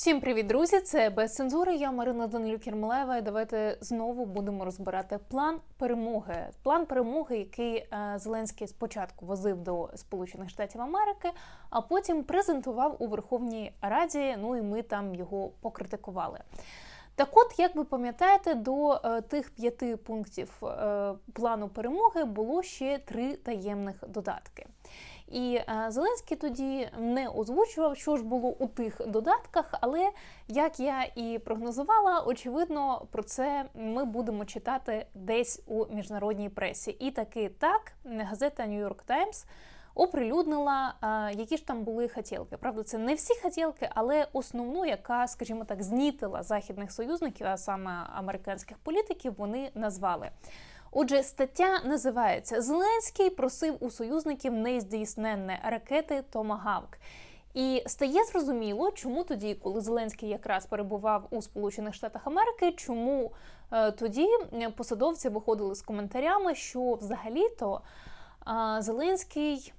Всім привіт, друзі! Це без цензури. Я Марина Данилюк Єрмолаєва. І давайте знову будемо розбирати план перемоги. План перемоги, який е, Зеленський спочатку возив до Сполучених Штатів Америки, а потім презентував у Верховній Раді. Ну і ми там його покритикували. Так, от, як ви пам'ятаєте, до е, тих п'яти пунктів е, плану перемоги було ще три таємних додатки. І е, Зеленський тоді не озвучував, що ж було у тих додатках, але як я і прогнозувала, очевидно, про це ми будемо читати десь у міжнародній пресі. І таки так, газета New York Times оприлюднила, е, які ж там були хотілки. Правда, це не всі хотілки, але основну, яка, скажімо так, знітила західних союзників, а саме американських політиків, вони назвали. Отже, стаття називається Зеленський просив у союзників нездійсненне ракети Томагавк. І стає зрозуміло, чому тоді, коли Зеленський якраз перебував у Сполучених Штатах Америки, чому е, тоді посадовці виходили з коментарями, що взагалі-то е, Зеленський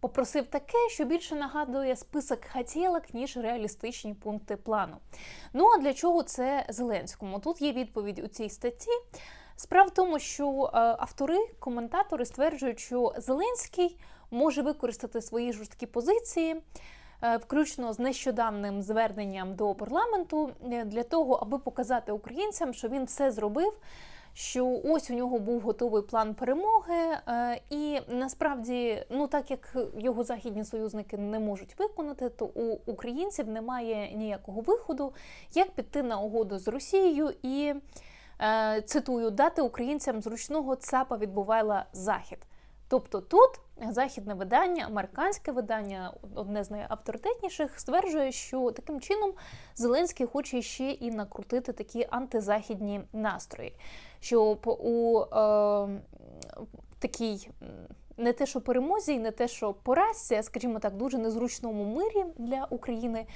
попросив таке, що більше нагадує список хотілок, ніж реалістичні пункти плану. Ну а для чого це Зеленському? Тут є відповідь у цій статті. Справа в тому, що е, автори, коментатори стверджують, що Зеленський може використати свої жорсткі позиції, е, включно з нещодавним зверненням до парламенту, е, для того, аби показати українцям, що він все зробив. Що ось у нього був готовий план перемоги, і насправді, ну так як його західні союзники не можуть виконати, то у українців немає ніякого виходу, як піти на угоду з Росією і. Е, цитую, дати українцям зручного ЦАПа відбувала захід. Тобто тут західне видання, американське видання, одне з найавторитетніших, стверджує, що таким чином Зеленський хоче ще і накрутити такі антизахідні настрої, щоб у е, такій не те, що перемозі, не те, що поразці, а скажімо так, дуже незручному мирі для України.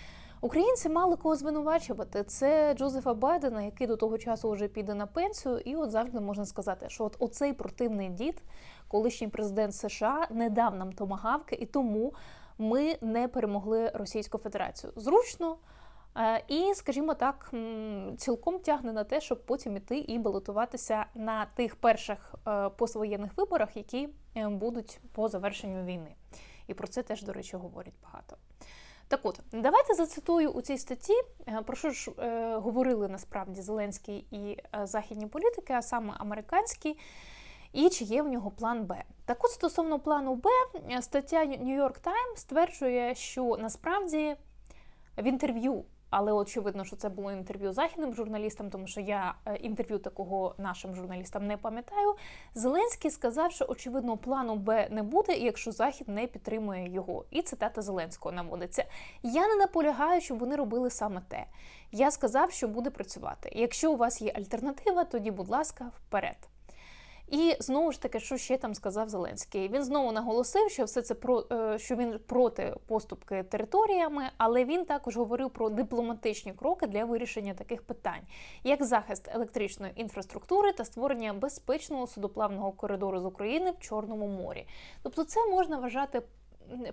Українці мали кого звинувачувати. Це Джозефа Байдена, який до того часу вже піде на пенсію, і от завжди можна сказати, що от оцей противний дід, колишній президент США, не дав нам томагавки, і тому ми не перемогли Російську Федерацію. Зручно. Е, і, скажімо так, цілком тягне на те, щоб потім іти і балотуватися на тих перших е, поствоєнних виборах, які е, будуть по завершенню війни. І про це теж, до речі, говорять багато. Так от, давайте зацитую у цій статті, е, про що ж е, говорили насправді Зеленський і е, західні політики, а саме американські, і чи є в нього план Б. Так от стосовно плану Б, е, стаття New York Times стверджує, що насправді в інтерв'ю але очевидно, що це було інтерв'ю західним журналістам, тому що я е, інтерв'ю такого нашим журналістам не пам'ятаю. Зеленський сказав, що очевидно плану Б не буде, якщо Захід не підтримує його. І цитата Зеленського наводиться. Я не наполягаю, щоб вони робили саме те. Я сказав, що буде працювати. Якщо у вас є альтернатива, тоді, будь ласка, вперед. І знову ж таки, що ще там сказав Зеленський? Він знову наголосив, що все це про е, що він проти поступки територіями, але він також говорив про дипломатичні кроки для вирішення таких питань, як захист електричної інфраструктури та створення безпечного судоплавного коридору з України в Чорному морі. Тобто, це можна вважати.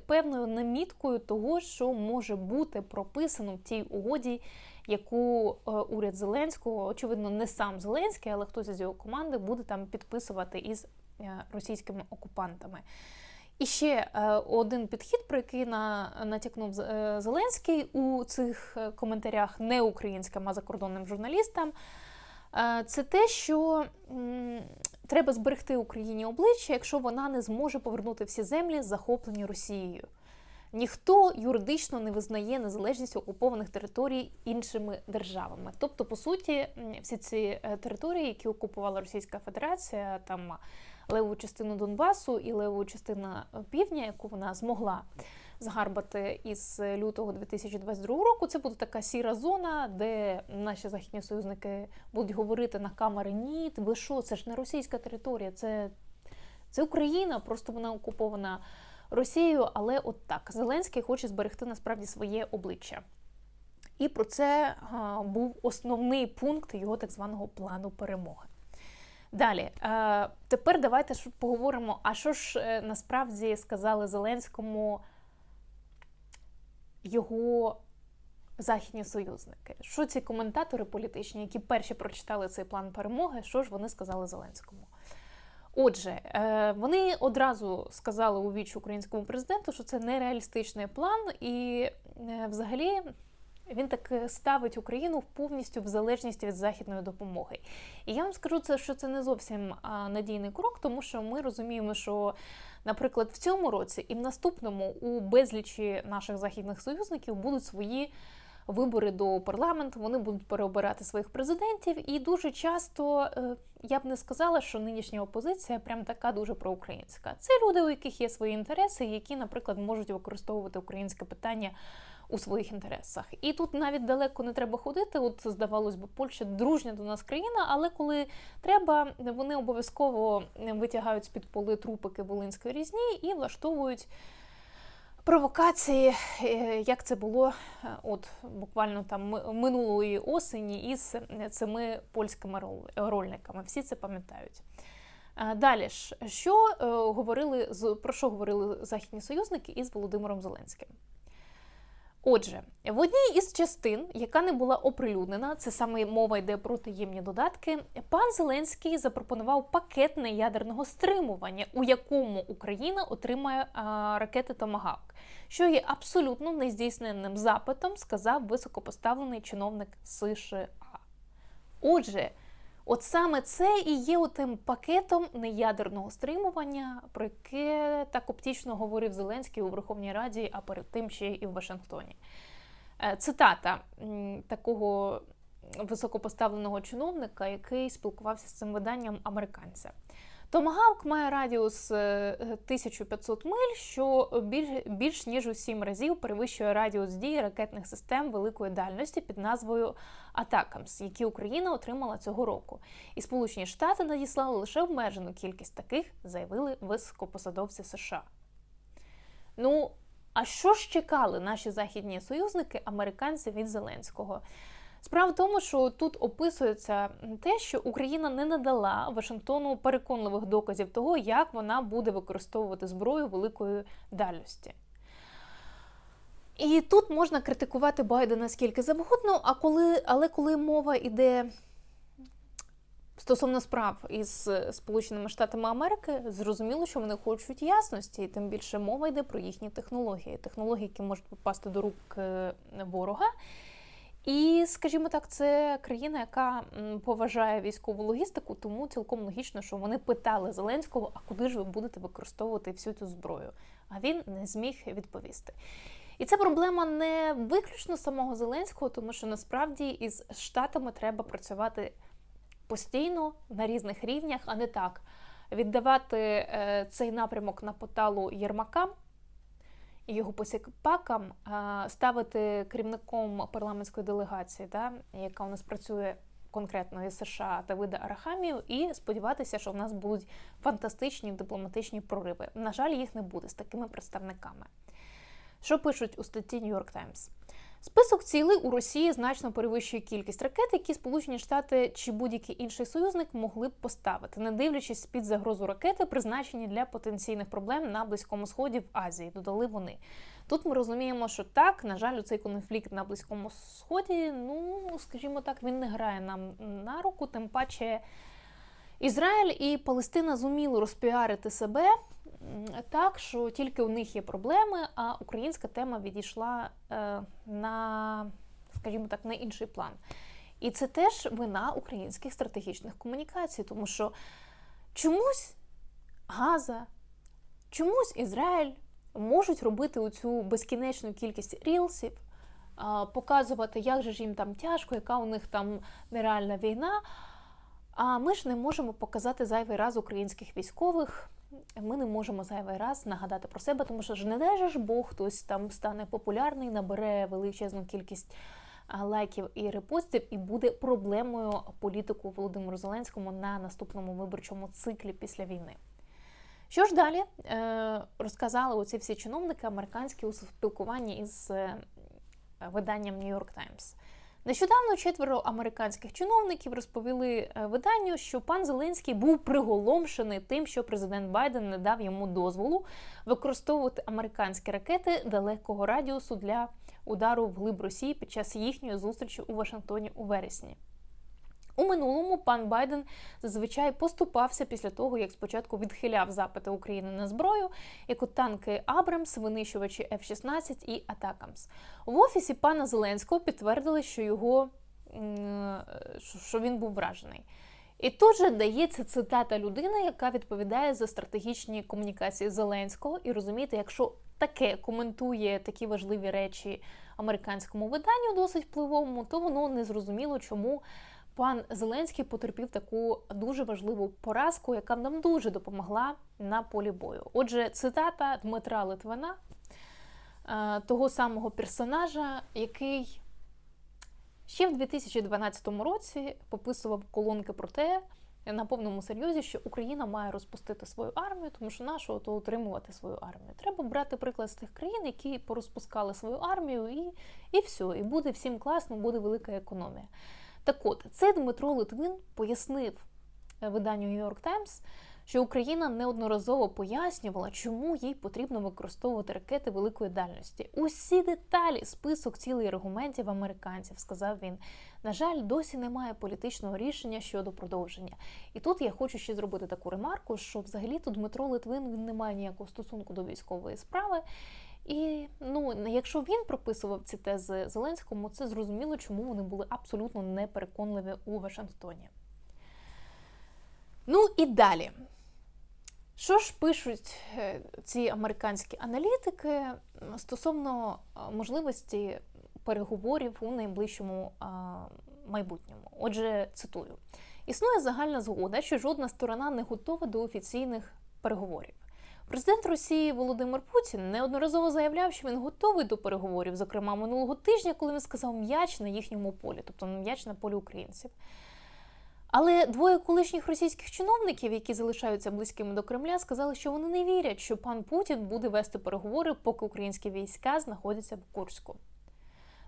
Певною наміткою того, що може бути прописано в тій угоді, яку е, уряд Зеленського, очевидно, не сам Зеленський, але хтось із його команди буде там підписувати із е, російськими окупантами. І ще е, один підхід, про який на натякнув Зеленський у цих коментарях не українським, а закордонним журналістам. Це те, що треба зберегти Україні обличчя, якщо вона не зможе повернути всі землі, захоплені Росією. Ніхто юридично не визнає незалежність окупованих територій іншими державами. Тобто, по суті, всі ці е, території, які окупувала Російська Федерація, там леву частину Донбасу і леву частину півдня, яку вона змогла згарбати із лютого 2022 року, це буде така сіра зона, де наші західні союзники будуть говорити на камери Ні, ви що, це ж не російська територія, це, це Україна, просто вона окупована. Росією, але от так Зеленський хоче зберегти насправді своє обличчя. І про це а, був основний пункт його так званого плану перемоги. Далі, а, тепер давайте поговоримо, а що ж е, насправді сказали Зеленському його західні союзники. Що ці коментатори політичні, які перші прочитали цей план перемоги, що ж вони сказали Зеленському? Отже, е, вони одразу сказали у віч українському президенту, що це нереалістичний план, і е, взагалі він так ставить Україну повністю в залежність від західної допомоги. І я вам скажу це, що це не зовсім надійний крок, тому що ми розуміємо, що, наприклад, в цьому році і в наступному у безлічі наших західних союзників будуть свої. Вибори до парламенту вони будуть переобирати своїх президентів, і дуже часто е, я б не сказала, що нинішня опозиція прям така дуже проукраїнська. Це люди, у яких є свої інтереси, які, наприклад, можуть використовувати українське питання у своїх інтересах. І тут навіть далеко не треба ходити. От здавалось би, Польща дружня до нас країна, але коли треба, вони обов'язково витягають з під поли трупики волинської різні і влаштовують. Провокації, е, як це було е, от буквально там минулої осені із цими польськими рольниками. Всі це пам'ятають. Е, далі ж, що говорили про що говорили західні союзники із Володимиром Зеленським? Отже, в одній із частин, яка не була оприлюднена, це саме мова йде про таємні додатки. Пан Зеленський запропонував пакет неядерного стримування, у якому Україна отримає а, ракети Томагавк, що є абсолютно нездійсненним запитом, сказав високопоставлений чиновник США. Отже. От саме це і є тим пакетом неядерного стримування, про яке так оптично говорив Зеленський у Верховній Раді, а перед тим ще і в Вашингтоні. Е, цитата такого високопоставленого чиновника, який спілкувався з цим виданням американця. Томагавк має радіус 1500 е, миль, що більш, більш ніж у 7 разів перевищує радіус дії ракетних систем великої дальності під назвою Атакамс, які Україна отримала цього року. І Сполучені Штати надіслали лише обмежену кількість таких, заявили високопосадовці США. Ну, а що ж чекали наші західні союзники, американці від Зеленського? Справа в тому, що тут описується те, що Україна не надала Вашингтону переконливих доказів того, як вона буде використовувати зброю великої дальності. І тут можна критикувати Байдена скільки завгодно, а коли, але коли мова йде стосовно справ із Сполученими Штатами Америки, зрозуміло, що вони хочуть ясності, і тим більше мова йде про їхні технології, технології, які можуть попасти до рук е, ворога. І, скажімо так, це країна, яка поважає військову логістику, тому цілком логічно, що вони питали Зеленського, а куди ж ви будете використовувати всю цю зброю? А він не зміг відповісти. І це проблема не виключно самого Зеленського, тому що насправді із штатами треба працювати постійно на різних рівнях, а не так віддавати е, цей напрямок на поталу Єрмака його посіпакам ставити керівником парламентської делегації, да, яка у нас працює конкретно із США та вида Арахамію, і сподіватися, що в нас будуть фантастичні дипломатичні прориви. На жаль, їх не буде з такими представниками. Що пишуть у статті New York Times? Список цілей у Росії значно перевищує кількість ракет, які Сполучені Штати чи будь-який інший союзник могли б поставити, не дивлячись під загрозу ракети, призначені для потенційних проблем на близькому сході в Азії. Додали вони. Тут ми розуміємо, що так, на жаль, цей конфлікт на близькому сході, ну скажімо так, він не грає нам на руку, тим паче. Ізраїль і Палестина зуміли розпіарити себе так, що тільки у них є проблеми, а українська тема відійшла е, на, скажімо так, на інший план. І це теж вина українських стратегічних комунікацій, тому що чомусь Газа, чомусь Ізраїль можуть робити оцю безкінечну кількість рілсів, показувати, як же ж їм там тяжко, яка у них там нереальна війна. А ми ж не можемо показати зайвий раз українських військових. Ми не можемо зайвий раз нагадати про себе, тому що ж не дай ж Бог хтось там стане популярний, набере величезну кількість лайків і репостів, і буде проблемою політику Володимиру Зеленському на наступному виборчому циклі після війни. Що ж далі е, розказали оці всі чиновники американські у спілкуванні із е, виданням New York Times. Нещодавно четверо американських чиновників розповіли е, виданню, що пан Зеленський був приголомшений тим, що президент Байден не дав йому дозволу використовувати американські ракети далекого радіусу для удару в глиб Росії під час їхньої зустрічі у Вашингтоні у вересні. У минулому пан Байден зазвичай поступався після того, як спочатку відхиляв запити України на зброю, як от танки Абрамс, винищувачі F-16 і Атакамс. В офісі пана Зеленського підтвердили, що його що він був вражений. І тут же дається цитата людини, яка відповідає за стратегічні комунікації Зеленського. І розумієте, якщо таке коментує такі важливі речі американському виданню, досить впливовому, то воно не зрозуміло, чому пан Зеленський потерпів таку дуже важливу поразку, яка нам дуже допомогла на полі бою. Отже, цитата Дмитра Литвина, е, того самого персонажа, який ще в 2012 році пописував колонки про те. На повному серйозі, що Україна має розпустити свою армію, тому що нашого то утримувати свою армію. Треба брати приклад з тих країн, які порозпускали свою армію, і і все, і буде всім класно, буде велика економія. Так от, цей Дмитро Литвин пояснив е, виданню New York Times, що Україна неодноразово пояснювала, чому їй потрібно використовувати ракети великої дальності. Усі деталі, список цілих аргументів американців, сказав він. На жаль, досі немає політичного рішення щодо продовження. І тут я хочу ще зробити таку ремарку, що взагалі тут Дмитро Литвин він не має ніякого стосунку до військової справи. І ну, якщо він прописував ці тези Зеленському, це зрозуміло, чому вони були абсолютно непереконливі у Вашингтоні. Ну і далі. Що ж пишуть е, ці американські аналітики стосовно можливості переговорів у найближчому майбутньому? Отже, цитую: існує загальна згода, що жодна сторона не готова до офіційних переговорів. Президент Росії Володимир Путін неодноразово заявляв, що він готовий до переговорів, зокрема минулого тижня, коли він сказав м'яч на їхньому полі, тобто м'яч на полі українців. Але двоє колишніх російських чиновників, які залишаються близькими до Кремля, сказали, що вони не вірять, що пан Путін буде вести переговори, поки українські війська знаходяться в Курську.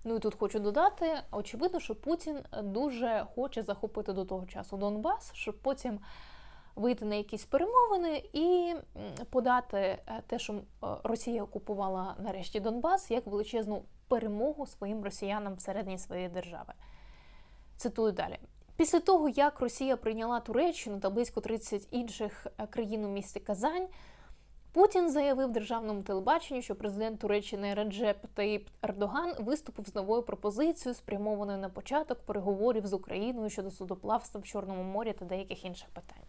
Ну і тут хочу додати: очевидно, що Путін дуже хоче захопити до того часу Донбас, щоб потім вийти на якісь перемовини і подати е, те, що е, Росія окупувала нарешті Донбас, як величезну перемогу своїм росіянам всередині своєї держави. Цитую далі. Після того, як Росія прийняла Туреччину та близько 30 інших е, країн у місті Казань, Путін заявив державному телебаченню, що президент Туреччини Реджеп Таїп Ердоган виступив з новою пропозицією, спрямованою на початок переговорів з Україною щодо судоплавства в Чорному морі та деяких інших питань.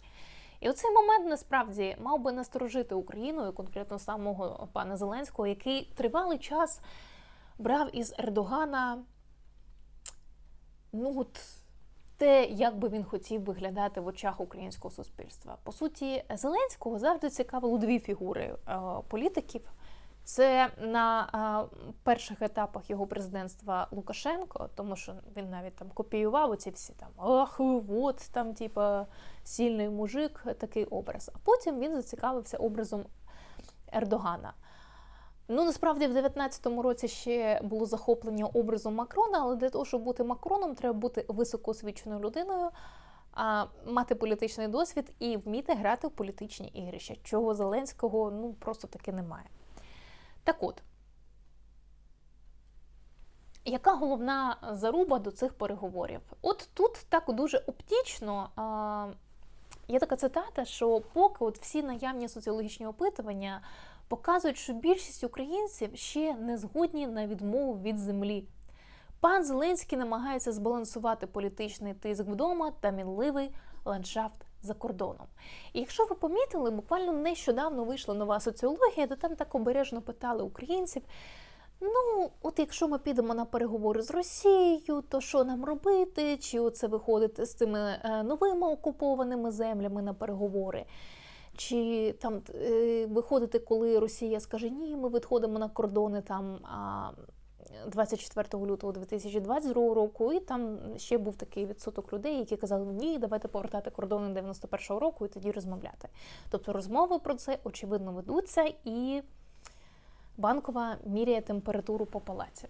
І оцей момент насправді мав би насторожити Україну, конкретно самого пана Зеленського, який тривалий час брав із Ердогана ну от те, як би він хотів виглядати в очах українського суспільства. По суті, Зеленського завжди цікавило дві фігури е, політиків. Це на а, перших етапах його президентства Лукашенко, тому що він навіть там копіював оці всі там ах, от там, типа сильний мужик, такий образ. А потім він зацікавився образом Ердогана. Ну, насправді, в 19-му році ще було захоплення образом Макрона, але для того, щоб бути Макроном, треба бути високоосвіченою людиною, а, мати політичний досвід і вміти грати в політичні ігрища, чого Зеленського ну просто таки немає. Так от, яка головна заруба до цих переговорів? От тут так дуже оптічно. Є така цитата, що поки от всі наявні соціологічні опитування показують, що більшість українців ще не згодні на відмову від землі. Пан Зеленський намагається збалансувати політичний тиск вдома та мінливий ландшафт за кордоном. І якщо ви помітили, буквально нещодавно вийшла нова соціологія, де там так обережно питали українців. Ну, от якщо ми підемо на переговори з Росією, то що нам робити? Чи оце виходити з цими е, новими окупованими землями на переговори? Чи там е, виходити, коли Росія скаже, ні, ми відходимо на кордони там 24 лютого 2022 року, і там ще був такий відсоток людей, які казали, ні, давайте повертати кордони 91-го року і тоді розмовляти. Тобто розмови про це очевидно ведуться, і банкова міряє температуру по палаці.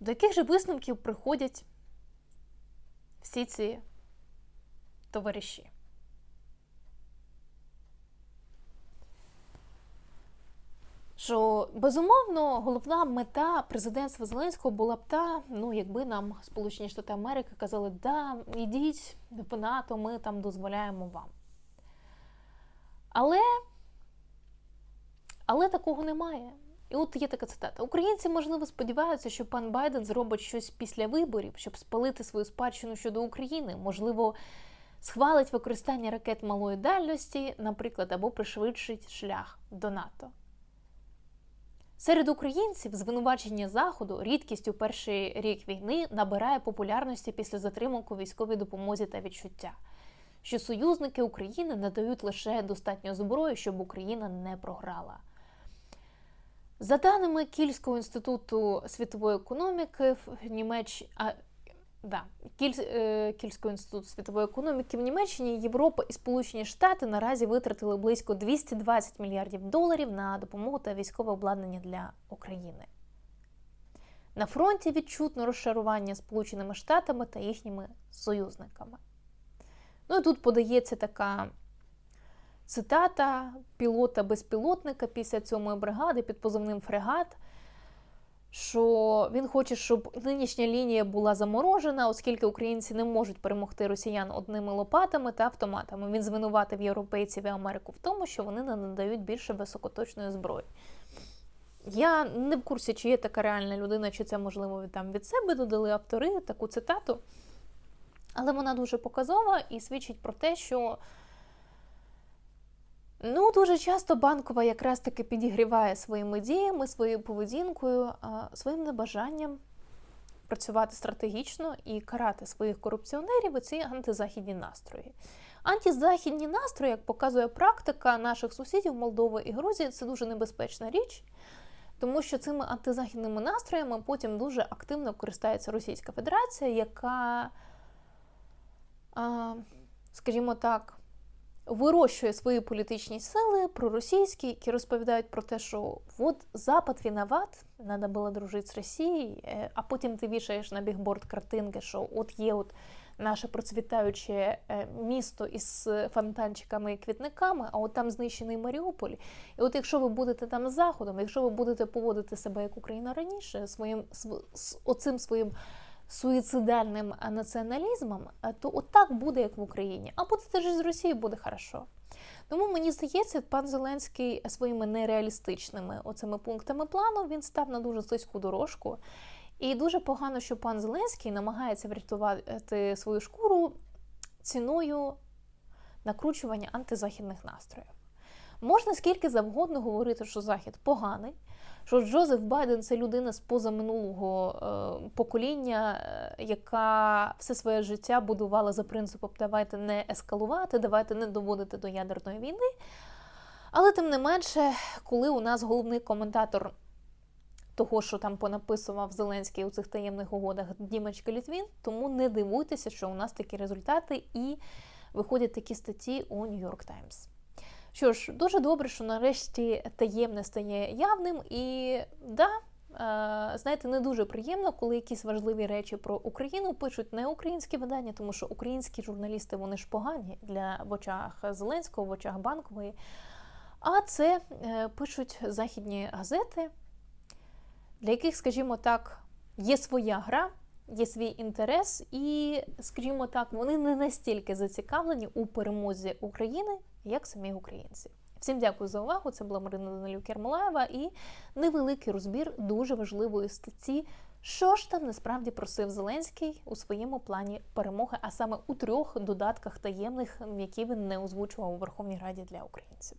До яких же висновків приходять всі ці товариші? Що безумовно головна мета президентства Зеленського була б та, ну якби нам Сполучені Штати Америки казали, да, ідіть в НАТО, ми там дозволяємо вам. Але, але такого немає. І от є така цитата: Українці, можливо, сподіваються, що пан Байден зробить щось після виборів, щоб спалити свою спадщину щодо України. Можливо, схвалить використання ракет малої дальності, наприклад, або пришвидшить шлях до НАТО. Серед українців звинувачення Заходу рідкість у перший рік війни набирає популярності після затримок у військовій допомозі та відчуття, що союзники України надають лише достатньо зброї, щоб Україна не програла. За даними Кільського інституту світової економіки в Німеч... да, Кіль... е, Кільського інституту світової економіки в Німеччині Європа і Сполучені Штати наразі витратили близько 220 мільярдів доларів на допомогу та військове обладнання для України. На фронті відчутно розшарування Сполученими Штатами та їхніми союзниками. Ну і тут подається така цитата пілота-безпілотника 57-ї бригади під позивним фрегат, що він хоче, щоб нинішня лінія була заморожена, оскільки українці не можуть перемогти росіян одними лопатами та автоматами. Він звинуватив європейців і Америку в тому, що вони не надають більше високоточної зброї. Я не в курсі, чи є така реальна людина, чи це можливо там від себе додали автори таку цитату. Але вона дуже показова і свідчить про те, що Ну, дуже часто банкова якраз таки підігріває своїми діями, своєю поведінкою, своїм небажанням працювати стратегічно і карати своїх корупціонерів оці антизахідні настрої. Антизахідні настрої, як показує практика наших сусідів Молдови і Грузії, це дуже небезпечна річ, тому що цими антизахідними настроями потім дуже активно користається Російська Федерація, яка, скажімо так, вирощує свої політичні сили проросійські, які розповідають про те, що от Запад виноват, треба було дружити з Росією, е, а потім ти вішаєш на бігборд картинки, що от є от наше процвітаюче е, місто із фонтанчиками і квітниками, а от там знищений Маріуполь. І от якщо ви будете там з заходом, якщо ви будете поводити себе як Україна раніше, своїм оцим своїм суїцидальним націоналізмом, то от буде, як в Україні. А будете жити з Росією, буде хорошо. Тому мені здається, пан Зеленський своїми нереалістичними оцими пунктами плану він став на дуже слизьку дорожку. І дуже погано, що пан Зеленський намагається врятувати свою шкуру ціною накручування антизахідних настроїв. Можна скільки завгодно говорити, що Захід поганий, що Джозеф Байден це людина з позаминулого е, покоління, е, яка все своє життя будувала за принципом давайте не ескалувати, давайте не доводити до ядерної війни. Але тим не менше, коли у нас головний коментатор того, що там понаписував Зеленський у цих таємних угодах Дімочка Літвін, тому не дивуйтеся, що у нас такі результати і виходять такі статті у Нью-Йорк Таймс. Що ж, дуже добре, що нарешті таємне стає явним, і да, е, знаєте, не дуже приємно, коли якісь важливі речі про Україну пишуть не українські видання, тому що українські журналісти вони ж погані для в очах Зеленського, в очах банкової. А це е, пишуть західні газети, для яких, скажімо так, є своя гра. Є свій інтерес, і, скажімо так, вони не настільки зацікавлені у перемозі України, як самі українці. Всім дякую за увагу. Це була Марина Данилюк Кермолаєва і невеликий розбір дуже важливої статті. Що ж там насправді просив Зеленський у своєму плані перемоги, а саме у трьох додатках таємних, які він не озвучував у Верховній Раді для українців.